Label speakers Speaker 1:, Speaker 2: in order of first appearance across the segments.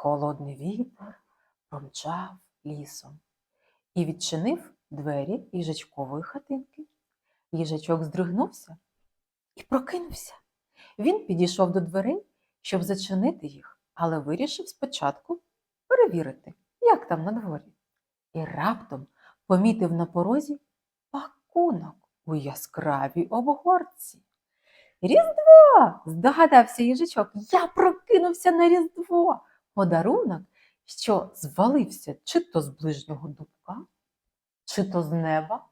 Speaker 1: Холодний вітер промчав лісом і відчинив двері їжачкової хатинки. Їжачок здригнувся і прокинувся. Він підійшов до дверей, щоб зачинити їх, але вирішив спочатку перевірити, як там на дворі. І раптом помітив на порозі пакунок у яскравій обгорці. Різдво! здогадався їжачок. Я прокинувся на Різдво. Подарунок, що звалився чи то з ближнього дубка, чи то з неба,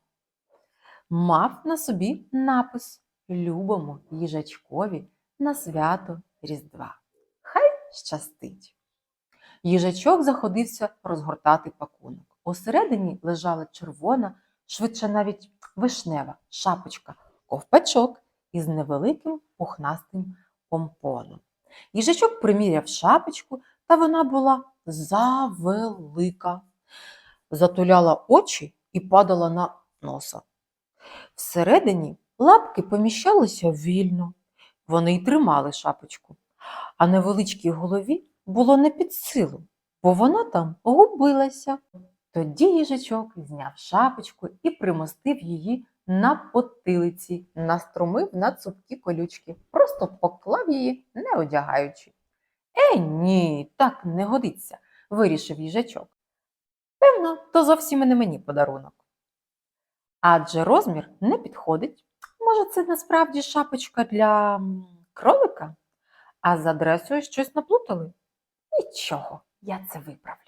Speaker 1: мав на собі напис Любому їжачкові на свято Різдва. Хай щастить. Їжачок заходився розгортати пакунок. Усередині лежала червона, швидше навіть вишнева шапочка, ковпачок із невеликим пухнастим помпоном. Їжачок приміряв шапочку, та вона була завелика, затуляла очі і падала на носа. Всередині лапки поміщалися вільно, вони й тримали шапочку, а невеличкій голові було не під силу, бо вона там губилася. Тоді їжачок зняв шапочку і примостив її на потилиці, наструмив на цупкі колючки, просто поклав її, не одягаючи. Е, ні, так не годиться, вирішив їжачок. Певно, то зовсім і не мені подарунок. Адже розмір не підходить. Може, це насправді шапочка для кролика, а з адресою щось наплутали? Нічого, я це виправлю.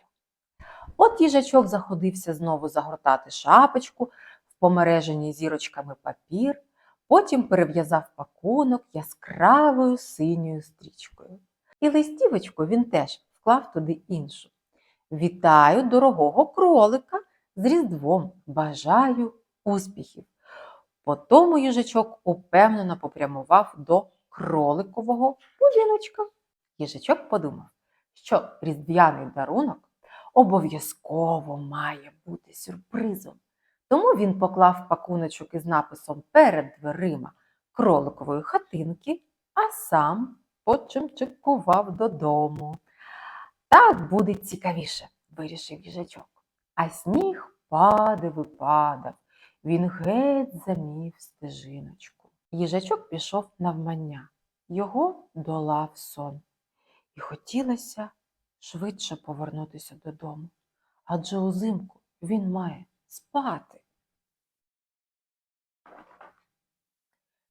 Speaker 1: От їжачок заходився знову загортати шапочку в помереженій зірочками папір, потім перев'язав пакунок яскравою синьою стрічкою. І листівочку він теж вклав туди іншу. Вітаю дорогого кролика з Різдвом. Бажаю успіхів. Потому їжачок упевнено попрямував до кроликового будиночка. Їжачок подумав, що різдвяний дарунок обов'язково має бути сюрпризом. Тому він поклав пакуночок із написом перед дверима кроликової хатинки, а сам почимчикував додому. Так буде цікавіше, вирішив їжачок. А сніг падав і падав. Він геть замів стежиночку. Їжачок пішов навмання. Його долав сон. І хотілося швидше повернутися додому. Адже узимку він має спати.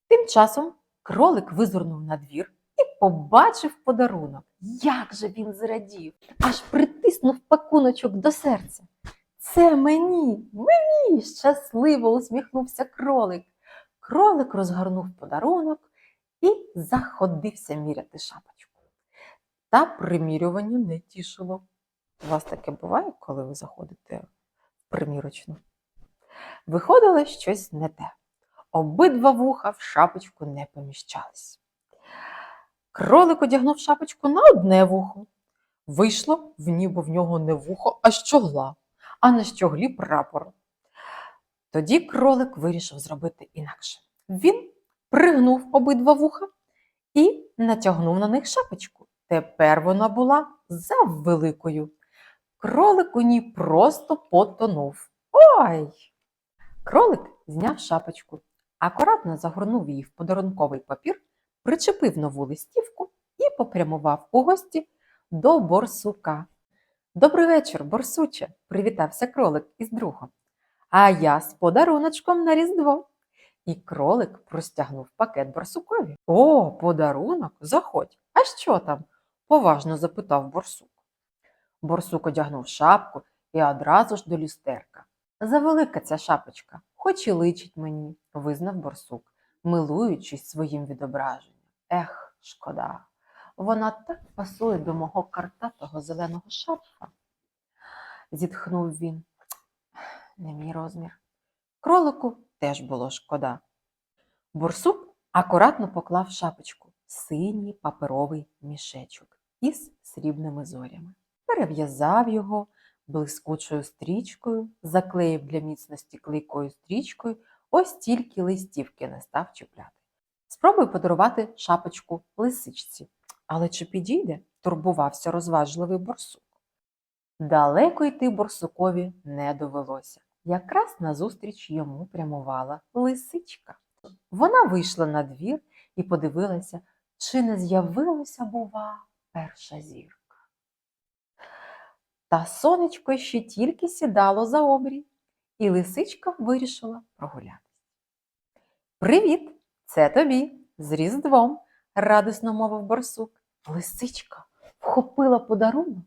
Speaker 1: Тим часом кролик визирнув на двір побачив подарунок. Як же він зрадів, аж притиснув пакуночок до серця. Це мені, мені, щасливо усміхнувся кролик. Кролик розгорнув подарунок і заходився міряти шапочку. Та примірювання не тішило. У вас таке буває, коли ви заходите в примірочну? Виходило щось не те. Обидва вуха в шапочку не поміщались. Кролик одягнув шапочку на одне вухо. Вийшло ніби в нього не вухо, а щогла, а на щоглі прапор. Тоді кролик вирішив зробити інакше. Він пригнув обидва вуха і натягнув на них шапочку. Тепер вона була завеликою. Кролик у ній просто потонув. Ой! Кролик зняв шапочку, акуратно загорнув її в подарунковий папір, причепив нову листівку і попрямував у гості до борсука. Добрий вечір, борсуче, привітався кролик із другом. А я з подаруночком на Різдво. І кролик простягнув пакет борсукові. О, подарунок, заходь. А що там? поважно запитав борсук. Борсук одягнув шапку і одразу ж до люстерка. Завелика ця шапочка, хоч і личить мені, визнав борсук, милуючись своїм відображенням. Ех, шкода, вона так пасує до мого картатого зеленого шарфа. Зітхнув він. Не мій розмір. Кролику теж було шкода. Борсук акуратно поклав шапочку синій паперовий мішечок із срібними зорями. Перев'язав його блискучою стрічкою, заклеїв для міцності клейкою стрічкою, ось тільки листівки не став чіпляти. Спробуй подарувати шапочку лисичці. Але чи підійде? стурбувався розважливий борсук. Далеко йти борсукові не довелося. Якраз назустріч йому прямувала лисичка. Вона вийшла на двір і подивилася, чи не з'явилася, бува, перша зірка. Та сонечко ще тільки сідало за обрій, і лисичка вирішила прогулятися. Привіт! Це тобі, з Різдвом, радісно мовив борсук. Лисичка вхопила подарунок.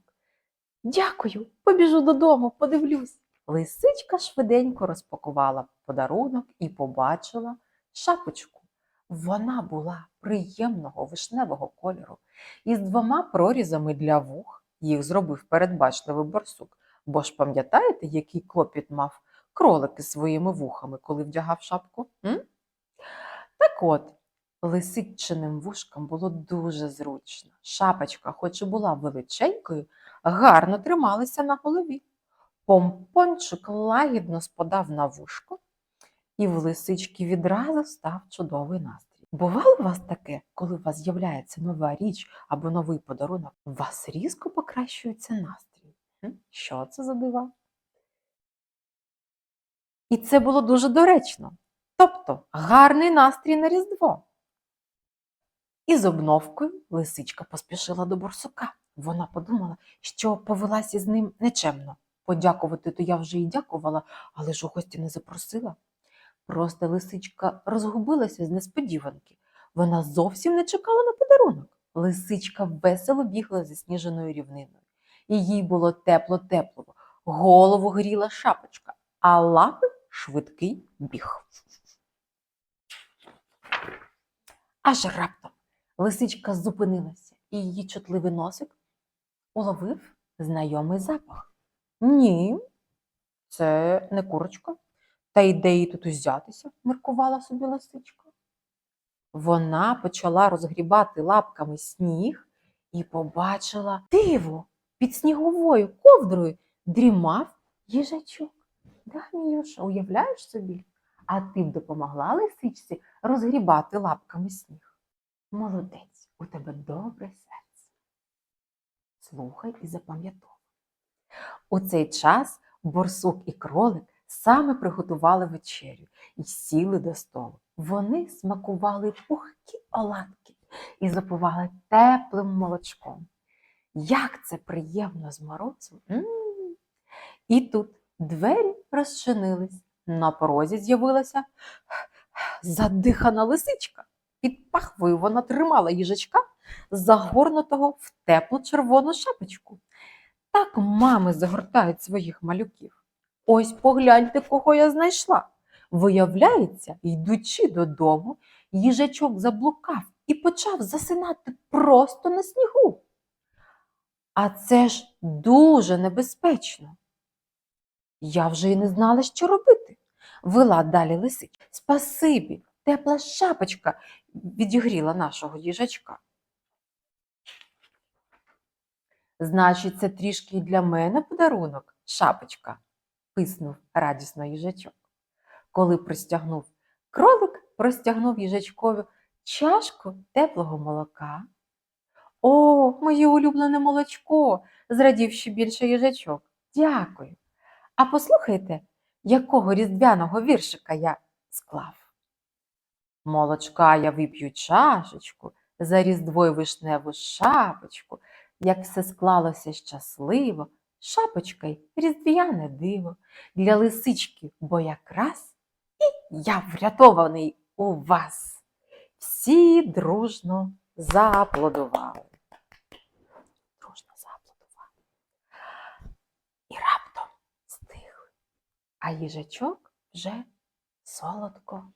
Speaker 1: Дякую, побіжу додому, подивлюсь. Лисичка швиденько розпакувала подарунок і побачила шапочку. Вона була приємного вишневого кольору із двома прорізами для вух. Їх зробив передбачливий борсук. Бо ж пам'ятаєте, який клопіт мав кролик із своїми вухами, коли вдягав шапку? М? От, лисичиним вушкам було дуже зручно. Шапочка, хоч і була величенькою, гарно трималася на голові. Помпончик лагідно спадав на вушко, і в лисички відразу став чудовий настрій. Бувало у вас таке, коли у вас з'являється нова річ або новий подарунок, у вас різко покращується настрій. Що це за дива? І це було дуже доречно. Тобто гарний настрій на Різдво. І з обновкою лисичка поспішила до борсука. Вона подумала, що повелася з ним нечемно. Подякувати то я вже й дякувала, але ж у гості не запросила. Просто лисичка розгубилася з несподіванки. Вона зовсім не чекала на подарунок. Лисичка весело бігла засніженою рівниною. І їй було тепло-тепло, голову гріла шапочка, а лапи швидкий біг. Аж раптом лисичка зупинилася, і її чутливий носик уловив знайомий запах. Ні, це не курочка. Та й де їй тут узятися, міркувала собі лисичка. Вона почала розгрібати лапками сніг і побачила диво під сніговою ковдрою дрімав їжачок. Да, Міюша, уявляєш собі? А ти б допомогла лисичці розгрібати лапками сніг. Молодець, у тебе добре серце. Слухай і запам'ятовуй. У цей час борсук і кролик саме приготували вечерю і сіли до столу. Вони смакували пухкі оладки і запивали теплим молочком. Як це приємно з морозом! М. І тут двері розчинились. На порозі з'явилася задихана лисичка. Під пахвою вона тримала їжачка, загорнутого в теплу червону шапочку. Так мами загортають своїх малюків. Ось погляньте, кого я знайшла. Виявляється, йдучи додому, їжачок заблукав і почав засинати просто на снігу. А це ж дуже небезпечно. Я вже й не знала, що робити. Вела далі лисич. Спасибі, тепла шапочка відігріла нашого їжачка. Значить, це трішки й для мене подарунок, шапочка, писнув радісно їжачок. Коли простягнув кролик, простягнув їжачкові чашку теплого молока. О, моє улюблене молочко, зрадів ще більше їжачок. Дякую. А послухайте, якого різдвяного віршика я склав. Молочка я вип'ю чашечку, за різдво й вишневу шапочку, як все склалося щасливо, шапочка й різдвяне диво, для лисички, бо якраз і я врятований у вас. Всі дружно зааплодували. Дружно зааплодували. І раптом стихли, а їжачок вже солодко